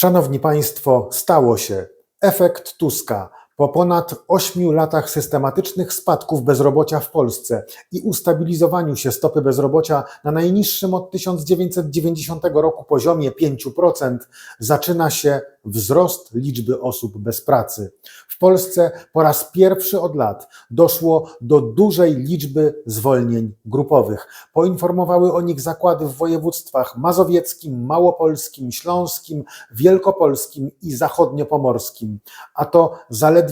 Szanowni Państwo, stało się. Efekt Tuska. Po ponad ośmiu latach systematycznych spadków bezrobocia w Polsce i ustabilizowaniu się stopy bezrobocia na najniższym od 1990 roku poziomie 5%, zaczyna się wzrost liczby osób bez pracy. W Polsce po raz pierwszy od lat doszło do dużej liczby zwolnień grupowych. Poinformowały o nich zakłady w województwach mazowieckim, małopolskim, śląskim, wielkopolskim i zachodniopomorskim. A to zaledwie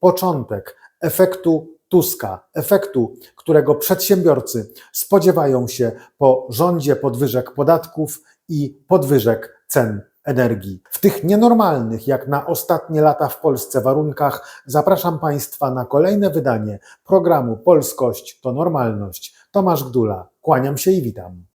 początek efektu Tuska, efektu, którego przedsiębiorcy spodziewają się po rządzie podwyżek podatków i podwyżek cen energii. W tych nienormalnych, jak na ostatnie lata w Polsce warunkach, zapraszam Państwa na kolejne wydanie programu Polskość to Normalność. Tomasz Gdula, kłaniam się i witam.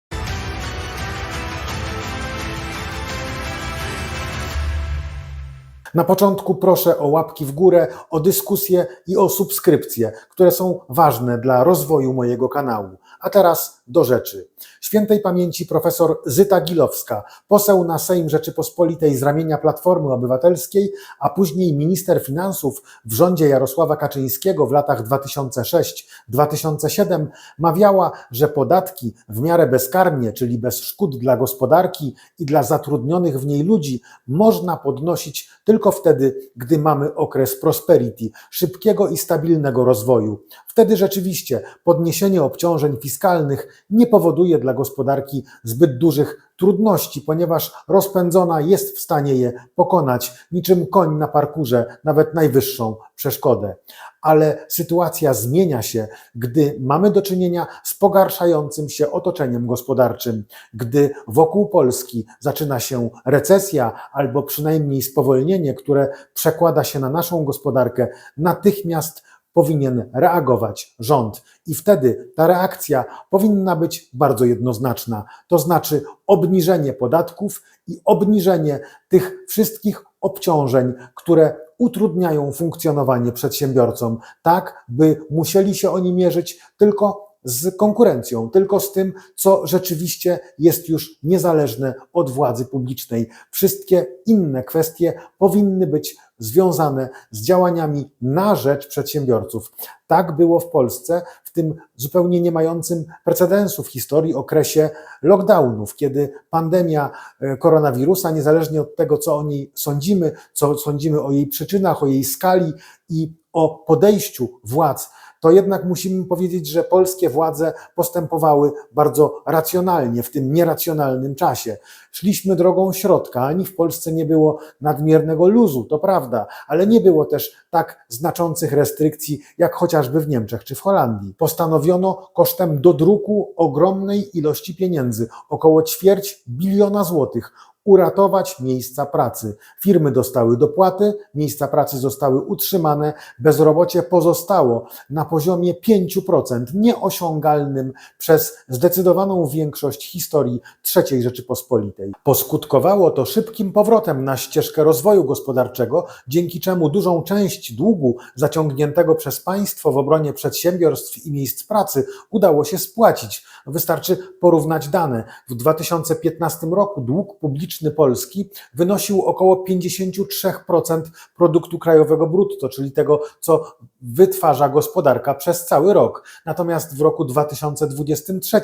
Na początku proszę o łapki w górę, o dyskusję i o subskrypcje, które są ważne dla rozwoju mojego kanału. A teraz do rzeczy. Świętej pamięci profesor Zyta Gilowska, poseł na Sejm Rzeczypospolitej z ramienia Platformy Obywatelskiej, a później minister finansów w rządzie Jarosława Kaczyńskiego w latach 2006-2007, mawiała, że podatki w miarę bezkarnie, czyli bez szkód dla gospodarki i dla zatrudnionych w niej ludzi, można podnosić tylko wtedy, gdy mamy okres prosperity, szybkiego i stabilnego rozwoju. Wtedy rzeczywiście podniesienie obciążeń fiskalnych nie powoduje dla gospodarki zbyt dużych trudności, ponieważ rozpędzona jest w stanie je pokonać, niczym koń na parkurze, nawet najwyższą przeszkodę. Ale sytuacja zmienia się, gdy mamy do czynienia z pogarszającym się otoczeniem gospodarczym, gdy wokół Polski zaczyna się recesja albo przynajmniej spowolnienie, które przekłada się na naszą gospodarkę, natychmiast powinien reagować rząd. I wtedy ta reakcja powinna być bardzo jednoznaczna, to znaczy obniżenie podatków i obniżenie tych wszystkich obciążeń, które utrudniają funkcjonowanie przedsiębiorcom, tak by musieli się oni mierzyć tylko z konkurencją, tylko z tym, co rzeczywiście jest już niezależne od władzy publicznej. Wszystkie inne kwestie powinny być związane z działaniami na rzecz przedsiębiorców. Tak było w Polsce w tym zupełnie nie mającym precedensu w historii okresie lockdownów, kiedy pandemia e, koronawirusa, niezależnie od tego, co o niej sądzimy, co sądzimy o jej przyczynach, o jej skali i o podejściu władz, to jednak musimy powiedzieć, że polskie władze postępowały bardzo racjonalnie w tym nieracjonalnym czasie. Szliśmy drogą środka, ani w Polsce nie było nadmiernego luzu, to prawda, ale nie było też tak znaczących restrykcji, jak chociażby w Niemczech czy w Holandii. Postanowiono kosztem dodruku ogromnej ilości pieniędzy, około ćwierć biliona złotych, uratować miejsca pracy. Firmy dostały dopłaty, miejsca pracy zostały utrzymane, bezrobocie pozostało na poziomie 5%, nieosiągalnym przez zdecydowaną większość historii III Rzeczypospolitej. Poskutkowało to szybkim powrotem na ścieżkę rozwoju gospodarczego, dzięki czemu dużą część długu zaciągniętego przez państwo w obronie przedsiębiorstw i miejsc pracy udało się spłacić. Wystarczy porównać dane. W 2015 roku dług publiczny Polski wynosił około 53% produktu krajowego brutto, czyli tego, co wytwarza gospodarka przez cały rok. Natomiast w roku 2023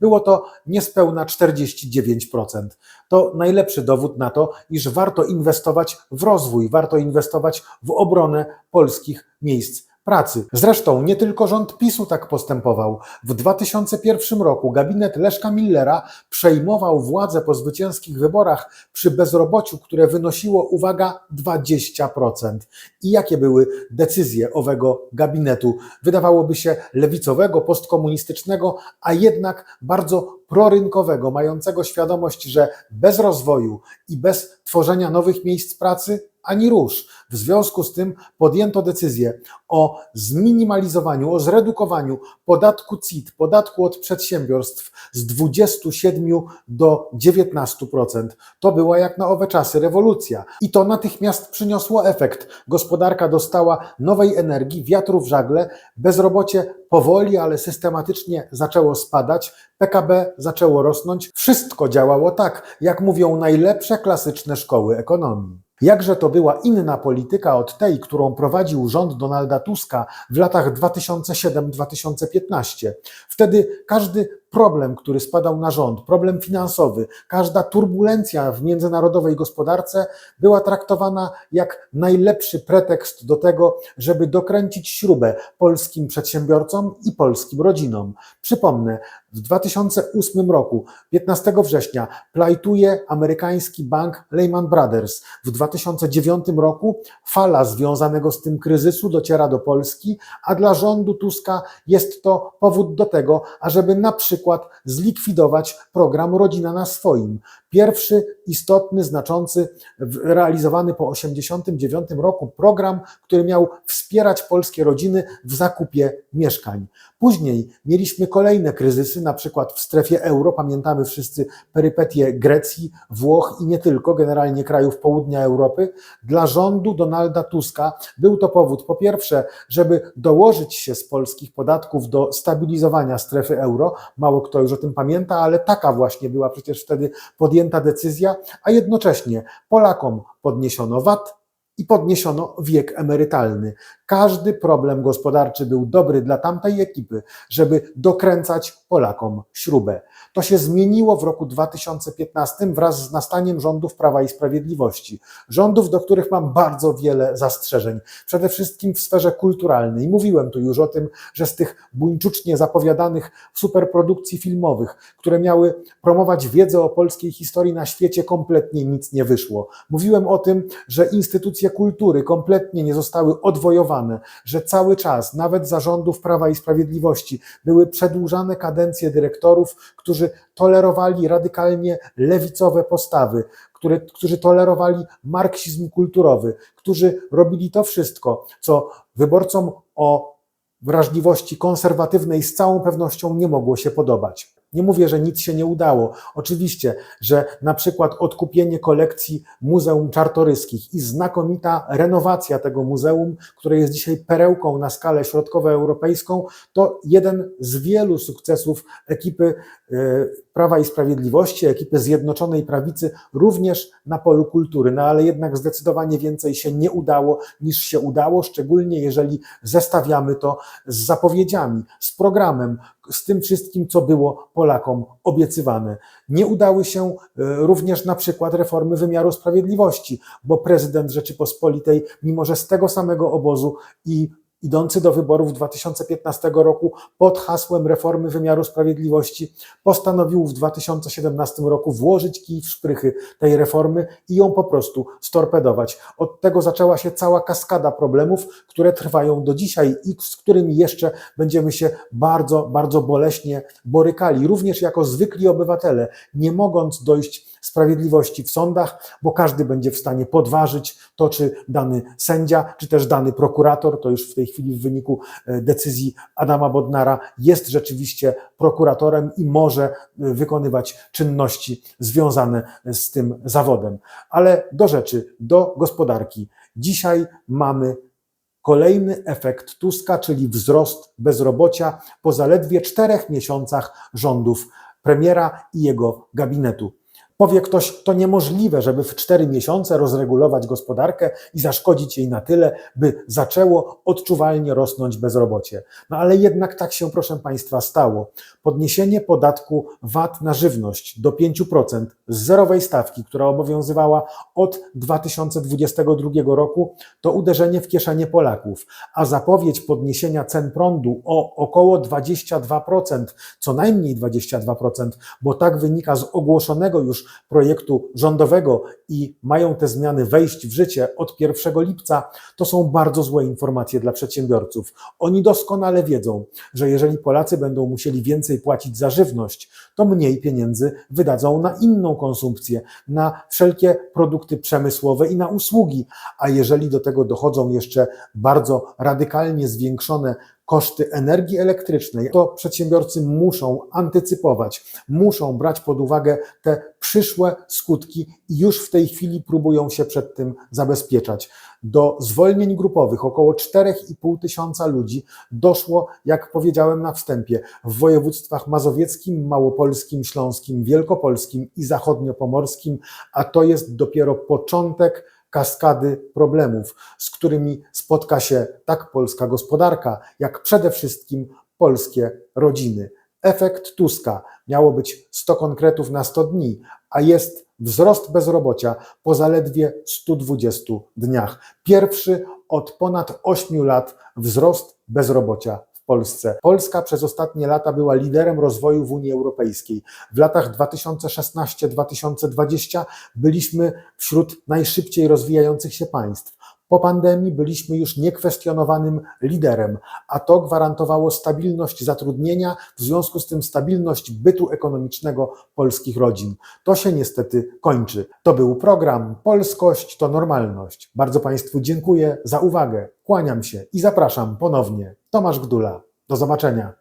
było to niespełna 49%. To najlepszy dowód na to, iż warto inwestować w rozwój, warto inwestować w obronę polskich miejsc pracy. Zresztą nie tylko rząd PiSu tak postępował. W 2001 roku gabinet Leszka Millera przejmował władzę po zwycięskich wyborach przy bezrobociu, które wynosiło, uwaga, 20%. I jakie były decyzje owego gabinetu? Wydawałoby się lewicowego, postkomunistycznego, a jednak bardzo prorynkowego, mającego świadomość, że bez rozwoju i bez tworzenia nowych miejsc pracy ani rusz. W związku z tym podjęto decyzję o zminimalizowaniu, o zredukowaniu podatku CIT, podatku od przedsiębiorstw z 27 do 19%. To była jak na owe czasy rewolucja i to natychmiast przyniosło efekt. Gospodarka dostała nowej energii, wiatru w żagle, bezrobocie powoli, ale systematycznie zaczęło spadać, PKB zaczęło rosnąć. Wszystko działało tak, jak mówią najlepsze klasyczne szkoły ekonomii. Jakże to była inna polityka od tej, którą prowadził rząd Donalda Tuska w latach 2007-2015. Wtedy każdy problem, który spadał na rząd, problem finansowy, każda turbulencja w międzynarodowej gospodarce była traktowana jak najlepszy pretekst do tego, żeby dokręcić śrubę polskim przedsiębiorcom i polskim rodzinom. Przypomnę, w 2008 roku, 15 września, plajtuje amerykański bank Lehman Brothers. W 2009 roku fala związanego z tym kryzysu dociera do Polski, a dla rządu Tuska jest to powód do tego, ażeby na przykład zlikwidować program Rodzina na swoim. Pierwszy istotny, znaczący, realizowany po 1989 roku program, który miał wspierać polskie rodziny w zakupie mieszkań. Później mieliśmy kolejne kryzysy, na przykład w strefie euro. Pamiętamy wszyscy perypetie Grecji, Włoch i nie tylko, generalnie krajów południa Europy. Dla rządu Donalda Tuska był to powód, po pierwsze, żeby dołożyć się z polskich podatków do stabilizowania strefy euro. Mało kto już o tym pamięta, ale taka właśnie była przecież wtedy podjęta decyzja, a jednocześnie Polakom podniesiono VAT, i podniesiono wiek emerytalny. Każdy problem gospodarczy był dobry dla tamtej ekipy, żeby dokręcać Polakom śrubę. To się zmieniło w roku 2015 wraz z nastaniem rządów Prawa i Sprawiedliwości. Rządów, do których mam bardzo wiele zastrzeżeń. Przede wszystkim w sferze kulturalnej. Mówiłem tu już o tym, że z tych buńczucznie zapowiadanych superprodukcji filmowych, które miały promować wiedzę o polskiej historii na świecie, kompletnie nic nie wyszło. Mówiłem o tym, że instytucje kultury kompletnie nie zostały odwojowane, że cały czas, nawet zarządów Prawa i Sprawiedliwości, były przedłużane kadencje dyrektorów, którzy tolerowali radykalnie lewicowe postawy, które, którzy tolerowali marksizm kulturowy, którzy robili to wszystko, co wyborcom o wrażliwości konserwatywnej z całą pewnością nie mogło się podobać. Nie mówię, że nic się nie udało. Oczywiście, że na przykład odkupienie kolekcji Muzeum Czartoryskich i znakomita renowacja tego muzeum, które jest dzisiaj perełką na skalę środkowoeuropejską, to jeden z wielu sukcesów ekipy e, Prawa i Sprawiedliwości, ekipy Zjednoczonej Prawicy, również na polu kultury. No ale jednak zdecydowanie więcej się nie udało niż się udało, szczególnie jeżeli zestawiamy to z zapowiedziami, z programem, z tym wszystkim, co było Polakom obiecywane. Nie udały się e, również na przykład reformy wymiaru sprawiedliwości, bo prezydent Rzeczypospolitej, mimo że z tego samego obozu i idący do wyborów 2015 roku pod hasłem reformy wymiaru sprawiedliwości, postanowił w 2017 roku włożyć kij w szprychy tej reformy i ją po prostu storpedować. Od tego zaczęła się cała kaskada problemów, które trwają do dzisiaj i z którymi jeszcze będziemy się bardzo, bardzo boleśnie borykali, również jako zwykli obywatele, nie mogąc dojść sprawiedliwości w sądach, bo każdy będzie w stanie podważyć to, czy dany sędzia, czy też dany prokurator, to już w tej chwili w wyniku e, decyzji Adama Bodnara jest rzeczywiście prokuratorem i może e, wykonywać czynności związane z tym zawodem. Ale do rzeczy, do gospodarki. Dzisiaj mamy kolejny efekt Tuska, czyli wzrost bezrobocia po zaledwie czterech miesiącach rządów premiera i jego gabinetu. Powie ktoś, to niemożliwe, żeby w cztery miesiące rozregulować gospodarkę i zaszkodzić jej na tyle, by zaczęło odczuwalnie rosnąć bezrobocie. No ale jednak tak się, proszę Państwa, stało. Podniesienie podatku VAT na żywność do 5% z zerowej stawki, która obowiązywała od 2022 roku, to uderzenie w kieszenie Polaków, a zapowiedź podniesienia cen prądu o około 22%, co najmniej 22%, bo tak wynika z ogłoszonego już projektu rządowego i mają te zmiany wejść w życie od 1 lipca, to są bardzo złe informacje dla przedsiębiorców. Oni doskonale wiedzą, że jeżeli Polacy będą musieli więcej płacić za żywność, to mniej pieniędzy wydadzą na inną konsumpcję, na wszelkie produkty przemysłowe i na usługi. A jeżeli do tego dochodzą jeszcze bardzo radykalnie zwiększone koszty energii elektrycznej, to przedsiębiorcy muszą antycypować, muszą brać pod uwagę te przyszłe skutki i już w tej chwili próbują się przed tym zabezpieczać. Do zwolnień grupowych około 4,5 tysiąca ludzi doszło, jak powiedziałem na wstępie, w województwach mazowieckim, małopolskim, śląskim, wielkopolskim i zachodniopomorskim, a to jest dopiero początek kaskady problemów, z którymi spotka się tak polska gospodarka, jak przede wszystkim polskie rodziny. Efekt Tuska miało być 100 konkretów na 100 dni, a jest wzrost bezrobocia po zaledwie 120 dniach. Pierwszy od ponad 8 lat wzrost bezrobocia Polsce. Polska przez ostatnie lata była liderem rozwoju w Unii Europejskiej. W latach 2016-2020 byliśmy wśród najszybciej rozwijających się państw. Po pandemii byliśmy już niekwestionowanym liderem, a to gwarantowało stabilność zatrudnienia, w związku z tym stabilność bytu ekonomicznego polskich rodzin. To się niestety kończy. To był program Polskość to normalność. Bardzo Państwu dziękuję za uwagę, kłaniam się i zapraszam ponownie. Tomasz Gdula. Do zobaczenia.